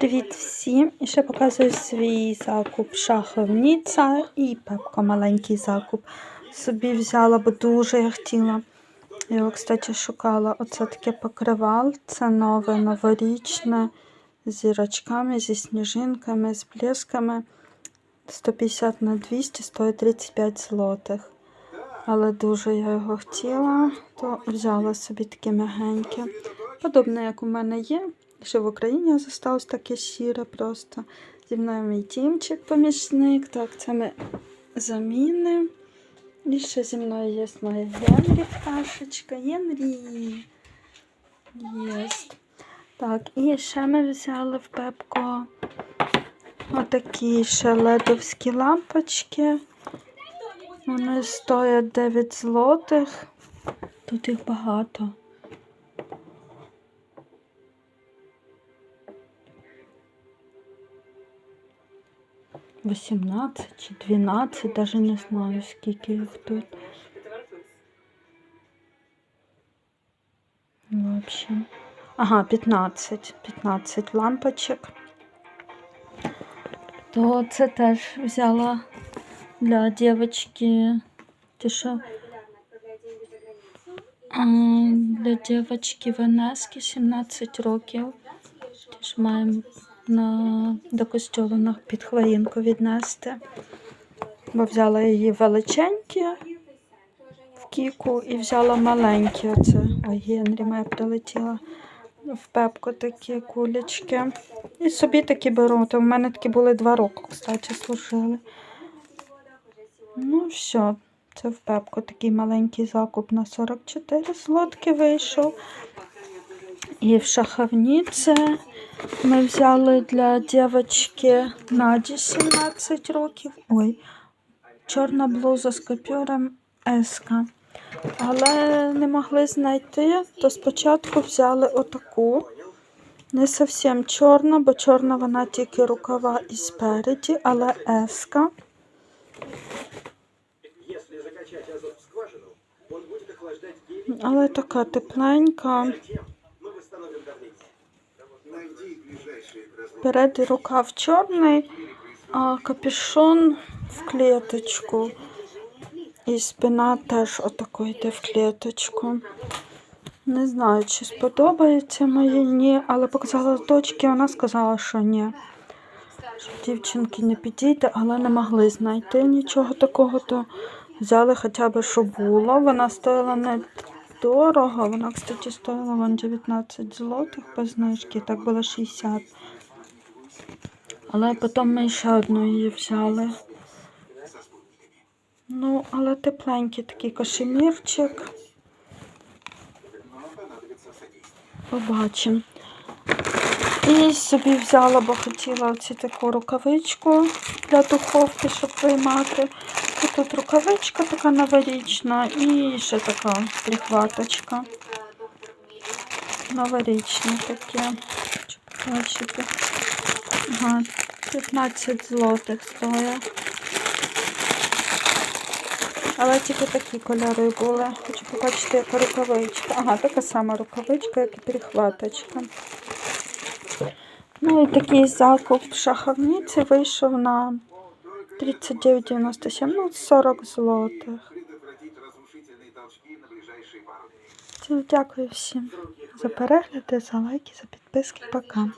Привіт всім! І ще показую свій закуп шаховниця і пепка маленький закуп. Собі взяла, бо дуже я хотіла. Його, кстати, шукала. Оце таке покривал. Це нове новорічне з зірочками, зі сніжинками, з блесками. 150 на 200, стоїть 35 злотих. Але дуже я його хотіла, то взяла собі таке м'ягеньке. Подобне, як у мене є. Ще в Україні залишилось таке сіре просто. Зі мною мій тімчик помічник. Так, це ми заміни. І ще зі мною є моя Генрі пташечка. Генрі. Єсть. Так, і ще ми взяли в пепко отакі ще ледовські лампочки. Вони стоять 9 злотих. Тут їх багато. Вісімнадцять чи дванадцять, навіть не знаю, скільки їх тут. В общем. Ага, 15. 15 лампочок. То це теж взяла для дівчинки. Ти що? Для дівчинки Ванески 17 років. Теж маємо на, до костюлу на під хвоїнку віднести. Бо взяла її величенькі в кіку і взяла маленькі. Оце. Ой, Генрі моя прилетіла в пепку такі кулечки. І собі такі беру. То в мене такі були два роки, кстати, служили. Ну, все. Це в пепку такий маленький закуп на 44 злотки вийшов. І в шаховниці ми взяли для дівчинки Наді 17 років. Ой, чорна блуза з копюром Еска. Але не могли знайти, то спочатку взяли отаку. Не зовсім чорна, бо чорна вона тільки рукава і спереді, але еска. Если закачать азот в скважину, он будет охлаждать 9 Але така тепленька. Ближайший разлом. Перед рукав чорний, а капюшон в клеточку. І спина теж отако йде в клеточку. Не знаю, чи сподобається моїй ні, але показала дочки, вона сказала, що ні. Що дівчинки не підійде, але не могли знайти нічого такого, то взяли хоча б, що було. Вона стоїла не дорого, вона, кстати, стоїла вон 19 злотих без знижки, так було 60. Але потім ми ще одну її взяли. Ну, але тепленький такий кашемірчик. Побачимо. І собі взяла, бо хотіла оці таку рукавичку для духовки, щоб приймати. І тут рукавичка така новорічна і ще така прихваточка. Новорічне таке. Щоб бачити. Ага, 15 злотих стоїть. Але тільки такі кольори були. Хочу побачити, яка рукавичка. Ага, така сама рукавичка, як і перехваточка. Ну і такий закуп в шаховниці вийшов на 39,97, ну 40 злотих. Дякую всім за перегляди, за лайки, за підписки. Пока.